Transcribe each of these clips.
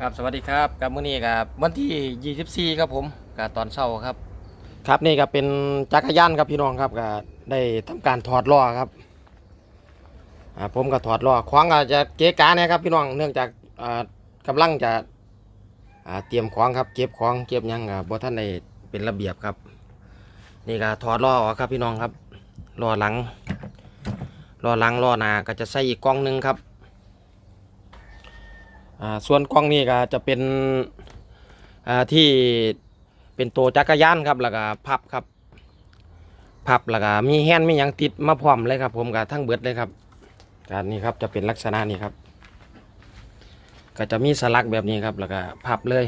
ครับสวัสดีครับกับมื้อนี้กับวันที่ 24 ครับผมกับตอนเช้าครับ ครับนี่ก็เป็นจักรยานครับพี่น้องครับก็ได้ทำการถอดล้อครับอ่าผมก็ถอดล้อขวางก็จะเกะกะเนะครับพี่น้องเนื่องจากอ่ากำลังจะอ่าเตรียมของครับเก็บของเก็บหยังกับบ่ท่านได้เป็นระเบียบครับ นี่ก็ถอดล้อออกครับพี่น้องครับล้อหลังล้อหลังล้อหน้าก็จะใส่อีกกล้องหนึงครับ อ่าส่วนกล้องนี้ก็จะเป็นอ่าที่เป็นตัวจักรยานครับแล้วก็พับครับพับแล้วก็มีแฮนด์มีหยังติดมาพร้อมเลยครับ ผมกับทั้งเบิดเลยครับการนี้ครับจะเป็นลักษณะนี้ครับ ก็จะมีสลักแบบนี้ครับแล้วก็พับเลย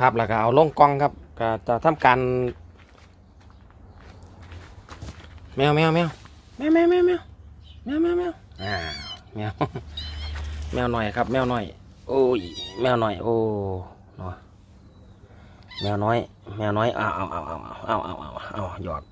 พับแล้วก็เอาลงกล้องครับก็จะทำการแมวแมวแมวแมวแมวแมวแมวแมวแมวแมวอ่า แมวหน่อยครับ แมวหน่อย โอ้ย แมวหน่อย โอ้เนาะแมวน้อย แมวน้อย เอาเอาเอาเอาเอาเอาเอาเอาหยอด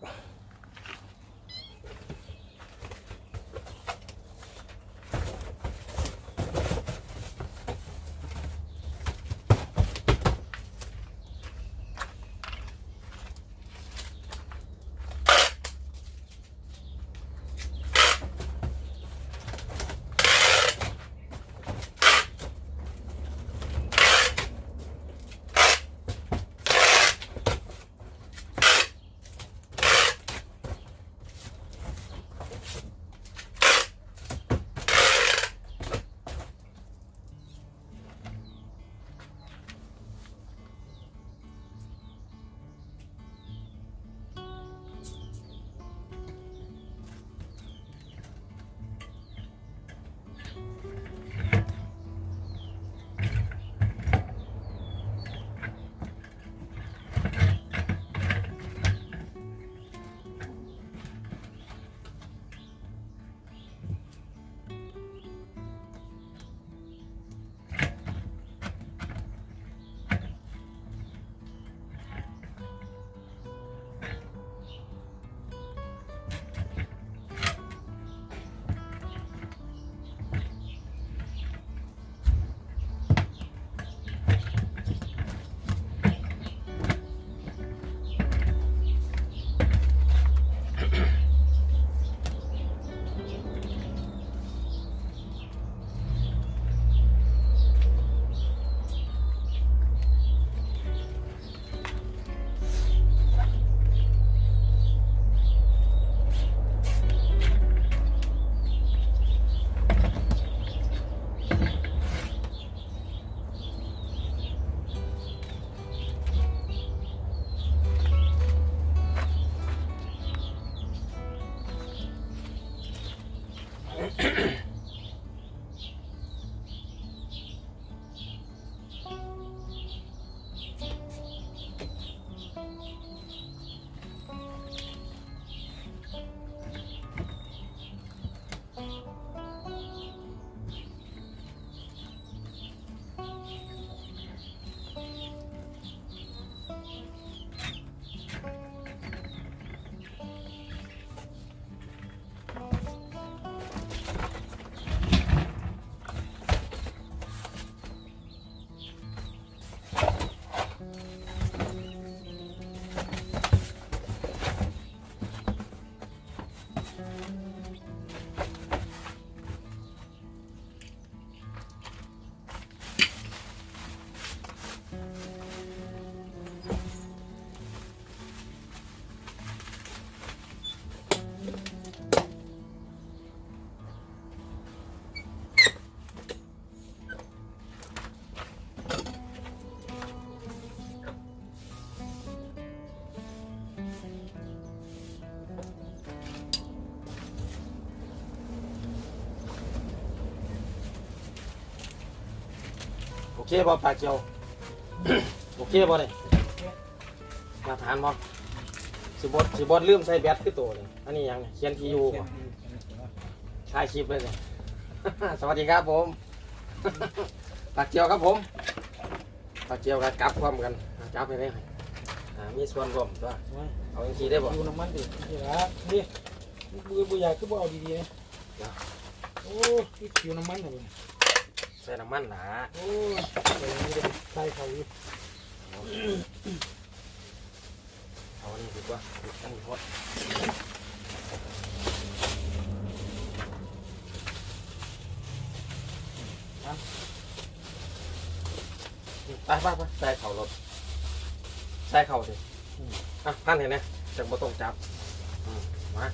เคบ่ปากเกียว โอเคบ่เนี่ยมาทานบ่สิบดสิบดลืมใส่แบตคือตัวเลยอันนี้ยังเนี่ยเขียนทียูบ่ถ่ายคลิปเลยเนี่ย สวัสดีครับผมปากเกียวครับผมปากเกียวกับกลับพร้อมกันจับไปเลยอ่ามีส่วนร่วมตัวเอาอย่างทีได้บ่ดูน้ำมันดินี่ละนี่มือบุยใหญ่ก็บ่เอาดีๆนะโอ้ยคิวน้ำมันอะไรใส่น้ำมันหนาโอ้ยเดี๋ยวนี้จะใส่เขาอยู่เอาอันนี้ดีกว่าอันนี้พดไปไปไปใส่เข่ารถใส่เข่าสิอะพันเห็นไหมจากบ่ต้องจับอืมมา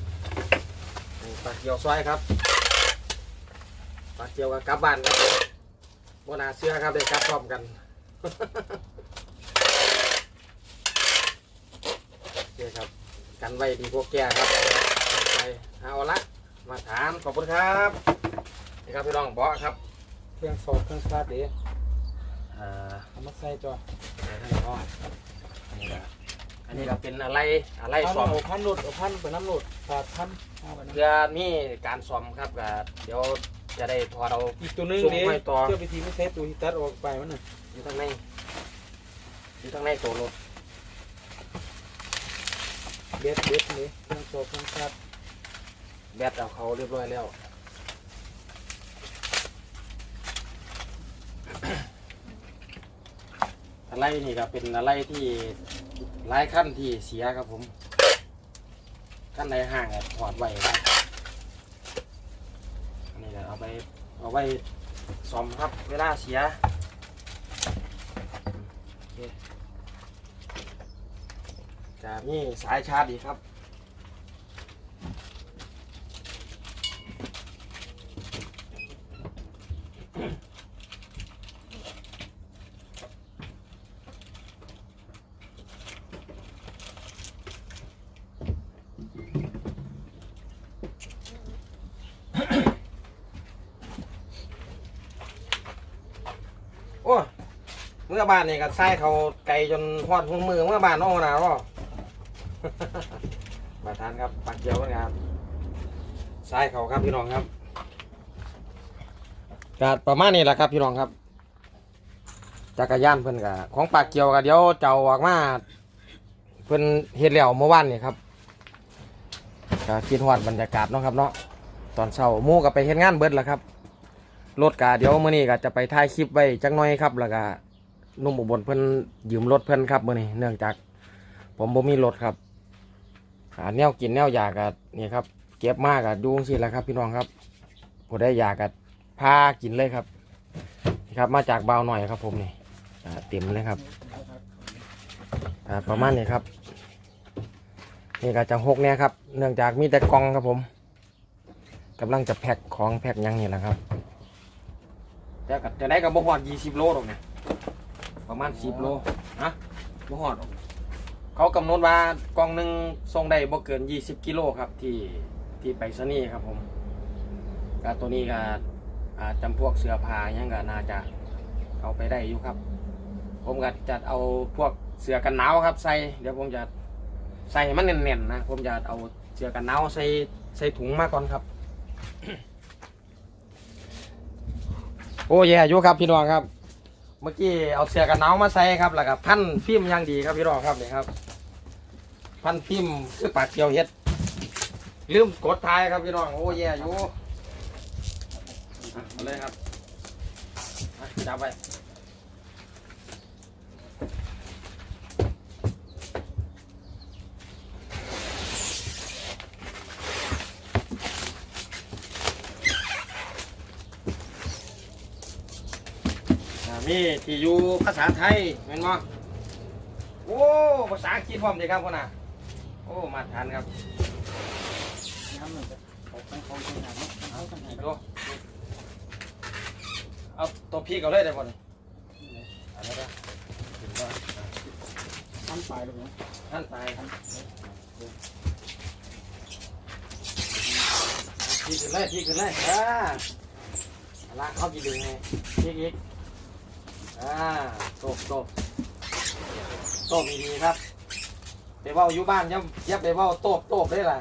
นี่ปลาเกียวซอยครับปลาเกียวกับกลับบ้านครับ โบนาเสื้อครับได้กลับพร้อมกันโอเคครับ กันไว้ดีพวกแก่ครับเอาไปเอาละมาถามขอบคุณครับนี่ครับพี่น้องบอกครับเครื่องสอดเครื่องชาร์จเดี๋ยวเอ่อเอามาใส่จอเดี๋ยวให้พ่ออันนี้ก็อันนี้ก็เป็นอะไรอะไรพันซ่อมเอาพันหลุดเอาพันไปน้ำหลุดขาดพันเอาไปน้ำเพื่อมีการซ่อมครับก็เดี๋ยว จะได้ถอดเอาอีกตัวหนึงส่งเดี๋ยวให้ต่อ เชื่อไปทีไม่ใช้ตัวที่ตัดออกไปมันน่ะอยู่ข้างในอยู่ข้างในตัวรถเบ็ดเบ็ดเลยเครื่องสอดเครื่องชาร์จแบตเอาเขาเรียบร้อยแล้วอะไรนี่ก็เป็นอะไรที่หลายขั้นที่เสียครับผมขั้นในห้างอะถอดไว้ครับ อันนี้ก็เอาไปเอาไว้ซ่อมครับเวลาเสียโอเคจะมีสายชาร์จดีครับ โอ้เมื่อบ้านนี่ก็ใส่เขาไก่จนพอดหัวมือเมื่อบ้านน้องหนาวมาทานครับปลาเกียวนะครับใส่เขาครับพี่น้องครับกาดประมาณนี้แหละครับพี่น้องครับจักรยานเพิ่นกะของปลาเกียวกะเดี๋ยวเจ้าออกมาเพิ่นเฮ็ดแล้วเมื่อวานนี่ครับก็คิดฮอดบรรยากาศเนาะครับเนาะตอนเช้าหมู่ก็ไปเฮ็ดงานเบิดแล้วครับรถกะเดี๋ยวมื้อนี้ก็จะไปถ่ายคลิปไว้จักหน่อยครับแล้วก็ห นุ่มอุบลเพิ่อนยืมรถเพิ่อนครับมื้อนี้เนื่องจาก ผมบ่มีรถครับหาแนวกินแนวอยากก็นี่ครับ เก็บมากอะดูสิแหละครับ พี่น้องครับผู้ได้อยากก็พากินเลยครับนี่ครับ มาจากเบาหน่อยครับ ผมนี่อ่าเต็มเลยครับอ่าประมาณนี้ครับ นี่ก็จะหกเนี่ยครับ เนื่องจากมีแต่กล่องครับผมกำลังจะแพ็คของแพ็คยังนี่แหละครับแต่ก็จะได้กับบ่ฮอดยี่สิบโลหรอกเนี่ย ประมาณสิบโลฮะบ่ฮอด เขากำหนดว่ากล่องหนึ่งส่งได้บ่เกินยี่สิบกิโลครับที่ที่ไปสนีย์ครับผมก็ตัวนี้ก็อ่าจำพวกเสื้อผ้ายังก็น่าจะเอาไปได้อยู่ครับ ผมก็จะเอาพวกเสื้อกันหนาวครับใส่เดี๋ยวผมจะใส่ให้มันแน่นๆนะผมจะเอาเสื้อกันหนาวใส่ใส่ถุงมาก่อนครับ โอ้แย่อยู่ครับพี่น้องครับ เมื่อกี้เอาเสื้อกันหนาวมาใส่ครับแล้วก็พันฟิล์มอย่างดีครับพี่รองครับนี่ครับ พันฟิล์มคือปากเกียวเฮ็ดลืมกดท้ายครับพี่น้องโอ้แย่อยู่อะเอาเลยครับจับไป อะมีที่อยู่ภาษาไทยเห็นมั้โอ้ภาษาอังกฤษพร้อมดีครับคนน่ะโอ้มาทานครับน้ำหนึ่งจะเขาต้องเขาต้องหาเนาะเขาต้องหาอีกเนาะดูเอาตัวพีกเอาเลยได้บ่นี่เอันนี้นะถึงว่าทำปลายเลยเนาะท่านตายครับพีขึ้นเลยพีขึ้นเลยอ่าเอาละเขากี่ดึงไงพีกอีก อ่าโตบโตบโตบดีๆครับไปเว่าอยู่บ้านย่าย่าไปเว่าโตบโตบได้ล่ะ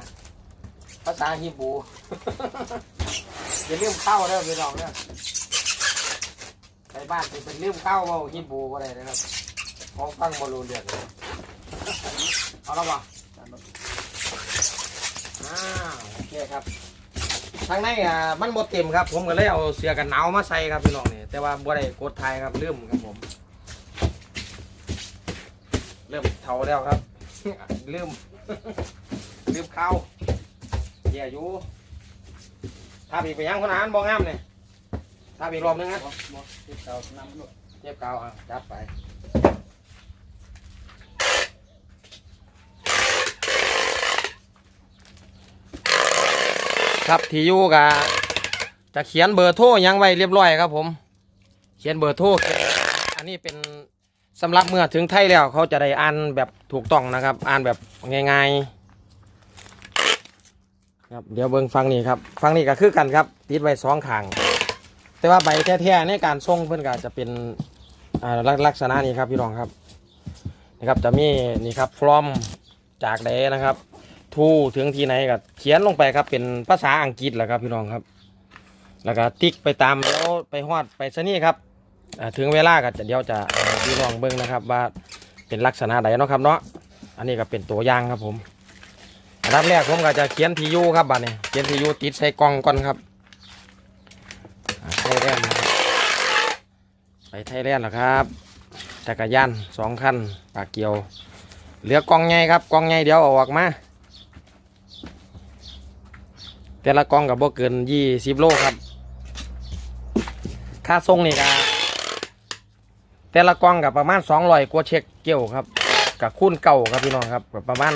ภาษาฮีบรูอย่าลืมเข้าเด้อพี่น้องเด้อไปบ้านเป็นเลื่อมเข้าเว่าฮีบรูก็ได้นะครับของฟังบอลูเรียนเลยเอาแล้ววะอ้าโอเคครับ ทางในอะมันบ่เต็มครับ ผมก็เลยเอาเสื้อกันหนาวมาใส่ครับพี่น้องนี่แต่ว่าบ่ได้กดทายครับลืมครับผม เริ่มเท่าแล้วครับลืมลืมเข้าเหี้ยอยู่ถ้าอีกไปยังคนอ่านบ่งามเนี่ยถ้าอีกรอบนึงนะเก็บเก่าน้ำลูกเจ็บเกาอะจัดไป ครับที่อยู่กะจะเขียนเบอร์โทรยังไว้เรียบร้อยครับ ผม เขียนเบอร์โทรอันนี้เป็นสำหรับเมื่อถึงไทยแล้วเขาจะได้อ่านแบบถูกต้องนะครับ อ่านแบบง่ายๆครับเดี๋ยวเบิ้งฟังนี่ครับฟังนี่ก็คือกันครับ ติดไว้สองขาง แต่ว่าใบแท้ๆในการส่งเพื่อนก็จะเป็นลักลักษณะนี้ครับพี่น้องครับนะครับจะมีนี่ครับ from จากใดนะครับ ทูถึงที่ไหนก็เขียนลงไปครับเป็นภาษาอังกฤษแหละครับพี่น้องครับ แล้วก็ติ๊กไปตามแล้วไปฮอดไปซะนี่ครับถึงเวลาก็จะเดี๋ยวจะพี่น้องเบิ่งนะครับ ว่าเป็นลักษณะใดเนาะครับเนาะอันนี้ก็เป็นตัวอย่างครับผมอันดับแรกผมก็จะเขียนทียูครับบัดนี้เขียนทียูติดใส่กล่องก่อนครับไทยแลนด์ไปไทยแลนด์แล้วครับจักรยานสองคันปากเกียว เหลือกล่องใหญ่ครับกล่องใหญ่เดี๋ยวเอาออกมา แต่ละกล่องกับบ่เกินยี่สิบโลครับค่าส่งนี่ก็แต่ละกล่องกับประมาณสองร้อยกว่าเช็คเกี่ยวครับกับคูณเก่าครับพี่น้องครับประมาณ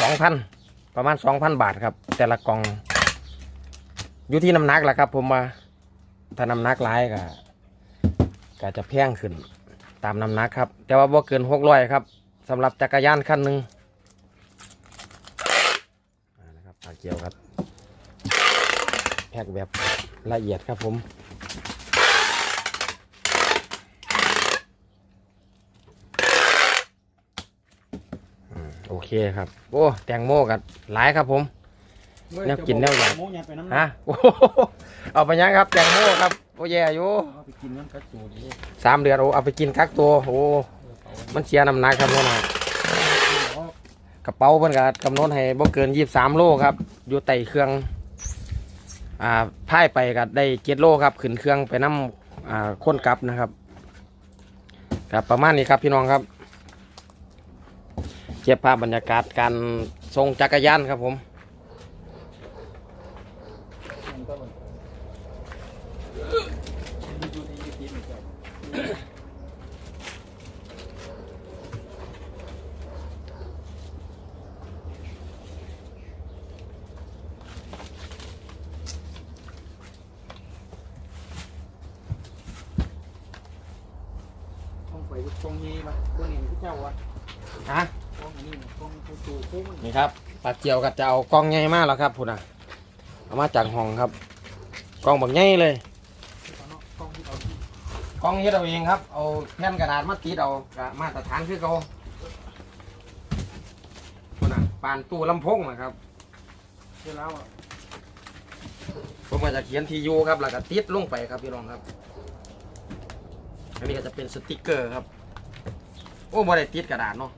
สองพันประมาณสองพันบาทครับ แต่ละกล่อง อยู่ที่น้ำหนักแหละครับ ผมว่าถ้าน้ำหนักหลายก็ก็จะแพงขึ้นตามน้ำหนักครับ แต่ว่าบ่เกินหกร้อยครับสำหรับจักรยานคันหนึ่งนะครับปลาเกียวครับ พ็กแบบละเอียดครับผมอืมโอเคครับ โอ้ แตงโมกันหลายครับผมแนวกินแนวหยังหมูยัดไปน้ำหนัฮะกโอ้โหเอาไปยังครับ แตงโมครับ โอ้แย่อยู่เอาไปกินน้ำกระจูดนี่สามเดือนโอ้เอาไปกินกักตัว โอ้ มันเสียน้ำหนักครับพ่อหน่อยกระเป๋าเพิ่นก็กำหนดให้บ่เกินยี่สามโลครับ อยู่ไต่เครื่อง อ่าพายไปก็ได้เจ็ดโลครับ ขึ้นเครื่องไปน้ำอ่าค้นกลับนะครับครับประมาณนี้ครับพี่น้องครับเก็บภาพบรรยากาศการทรงจักรยานครับผม มันก็มันอยู่ในยูทูบนี่จ้ะต้องไปตรงนี้มาตัวนี้ที่เจ้าวะ ฮะ ตรงนี้ตรงตัวตูโค้งมั นนี่ครับปลาเกียวก็จะเอากล้องใหญ่มากแล้วครับพุ่นอะเอามาจากห้องครับกล้องบักใหญ่เลยเอาเนาะกล้องที่เอาที่กล้องเฮ็ดเอาเองครับ เอาแผ่นกระดาษมาติดเอากะมาตรฐานคือเขาพุ่นอะปานตู้ลำโพงนะครับเวลาอะผมก็จะเขียนทียูครับแล้วก็ติดลงไปครับพี่น้องครับอันนี้ก็จะเป็นสติกเกอร์ครับ โอ้บ่ได้ติดกระดาษเนาะ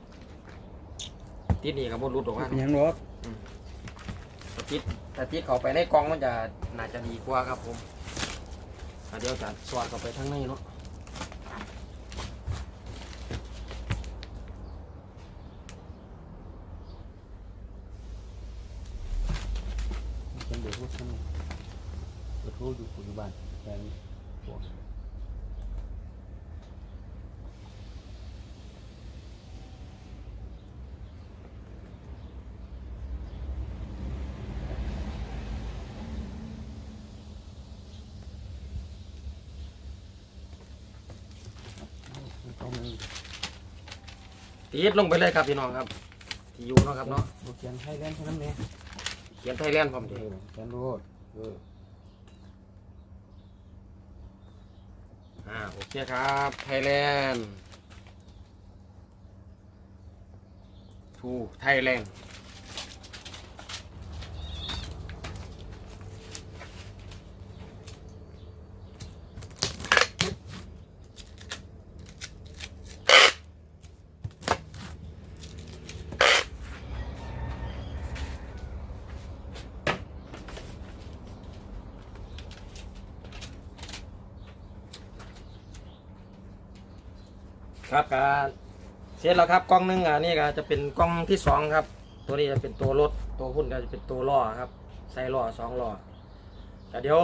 ติดนี่ก็บ่รุดออกมาเป็นหยังหรอกถ้าติดแต่ติดเข้าไปในกล่องมันจะน่าจะดีกว่าครับผมอะเดี๋ยวจะสอดเข้าไปทั้งในเนาะเป็นเด็กพวกนั้นเด็กพวกอยู่ปัจจุบันแต่พวก ต้องมี ติดลงไปเลยครับพี่น้องครับทียูเนาะครับเนาะโปรแกรมไทยแลนด์เท่านั้นเองเขียนไทยแลนด์ผมเอดีอแกนโรดเอออ่าโอเคครับไทยแลนด์ทูไทยแลนด์ ครับก็เสร็จแล้วครับกล้องหนึงอะนี่ก็จะเป็นกล้องที่สองครับ ตัวนี้จะเป็นตัวรถตัวหุ้นก็จะเป็นตัวล้อครับ ใส่ล้อสองล้อแต่เดี๋ยว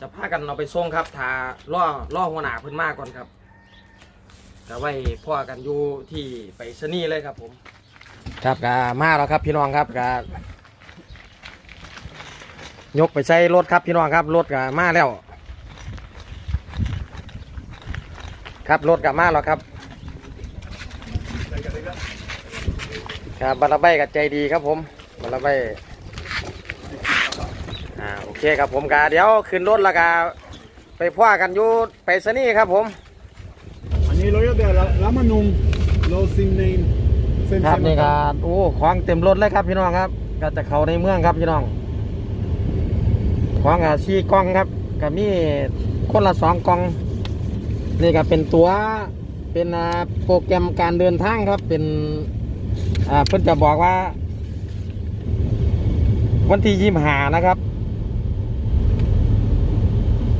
จะพากันเอาไปส่งครับทาล้อล้อหัวหน้าเพิ่นมากก่อนครับก็ไว้พ่อกันอยู่ที่ไปสนีย์เลยครับผม ครับก็มาแล้วครับพี่น้องครับก็ยกไปใส่รถครับพี่น้องครับรถก็มาแล้ว ครับรถกลับมาแล้วครับ ครับบาราใบกับใจดีครับผมบาราใบอ่าโอเคครับผมกาเดี๋ยวขึ้นรถละกาไปพ่อกันอยู่ไปซะนี่ครับผม อันนี้เราเรียกเดี๋ยวรามานุงเราซินเนมครับนี่ครโอ้ขางเต็มรถเลยครับพี่น้องครับ ก็จะเขาในเมืองครับพี่น้องขางอาชีกล้องครับกับมีคนละสองกล้องนี่ก็เป็นตัวเป็นโปรแกรมการเดินทางครับเป็น อ่าเพิ่นจะบอกว่า วันที่ยี่หานะครับ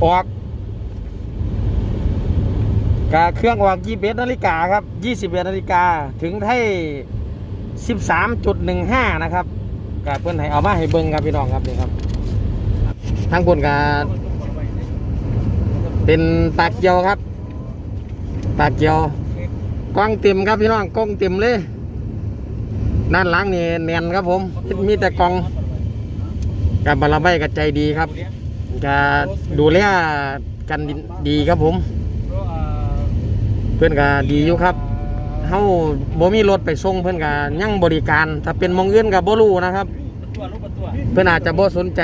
ออกกาเครื่องออกยี่สิบนาฬิกาครับยี่สิบเอ็ดนาฬิกาถึงให้สิบสามจุดหนึ่งห้านะครับกาเพื่อนให้เอามาให้เบิ้งครับพี่น้องครับนี่ครับทั้งบนกาเป็นปากเกียวครับปากเกียวกล้องเต็มครับพี่น้องกล้องเต็มเลย ด้านล้างนี่แนนครับผมมีแต่กองกับบาราใบกับใจดีครับจะดูแลกันดีครับผม เพื่อนก็ดีอยู่ครับเฮาบ่มีรถไปส่งเพื่อนก็ยังบริการ ถ้าเป็นมองเงื่อนกับบ่รู้นะครับ เพื่อนอาจจะบ่สนใจ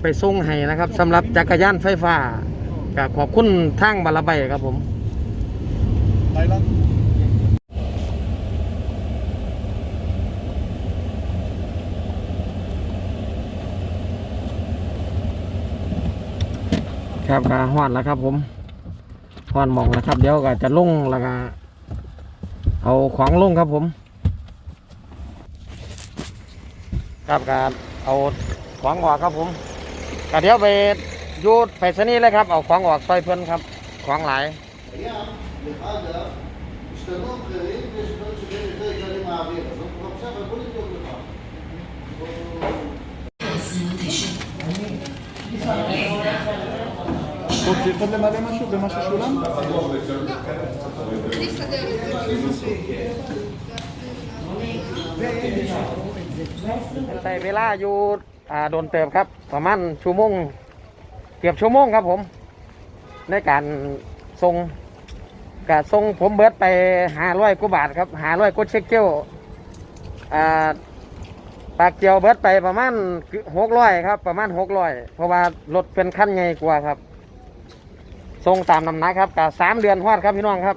ไปส่งให้นะครับ สำหรับจักรยานไฟฟ้ากับขอบคุณทางบาราใบครับผมไปแล้ว ครับก็ห้อนแล้วครับ ผมห้อนมองแล้วครับ เดี๋ยวก็จะลงแล้วก็เอาของลงครับผม ครับการเอาของออกครับผมกเดี๋ยวไปยูดไปซนี่เลยครับเอาของออกซอยเพื่อนครับ ของหลายเ המחירים ויש דברים שבין יותר יקרים מהאוויר, אז בבקשה, אבל בוא נבדוק לך. פה צריך עוד למלא משהו במה ששולם? לא ใส่เวลาอยู่อ่าโดนเติมครับ ประมาณชั่วโมงเกือบชั่วโมงครับผม ในการส่งกะส่งผมเบิดไปหาร้อยกว่าบาทครับหาร้อยกว่าเช็คเกลอ่าปากเกียวเบิดไปประมาณหกร้อยครับ ประมาณหกร้อยเพราะว่ารถเป็นขั้นใหญ่กว่าครับ ทรงตามน้ำหนักครับกับสามเดือนฮอดครับพี่น้องครับ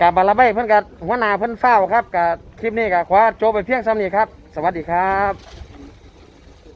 กับบาลาใบเพื่อนกับหัวหน้าเพื่อนเฝ้าครับกับคลิปนี้กับคว้าโจไปเพียงซ้ำนี้ครับ สวัสดีครับ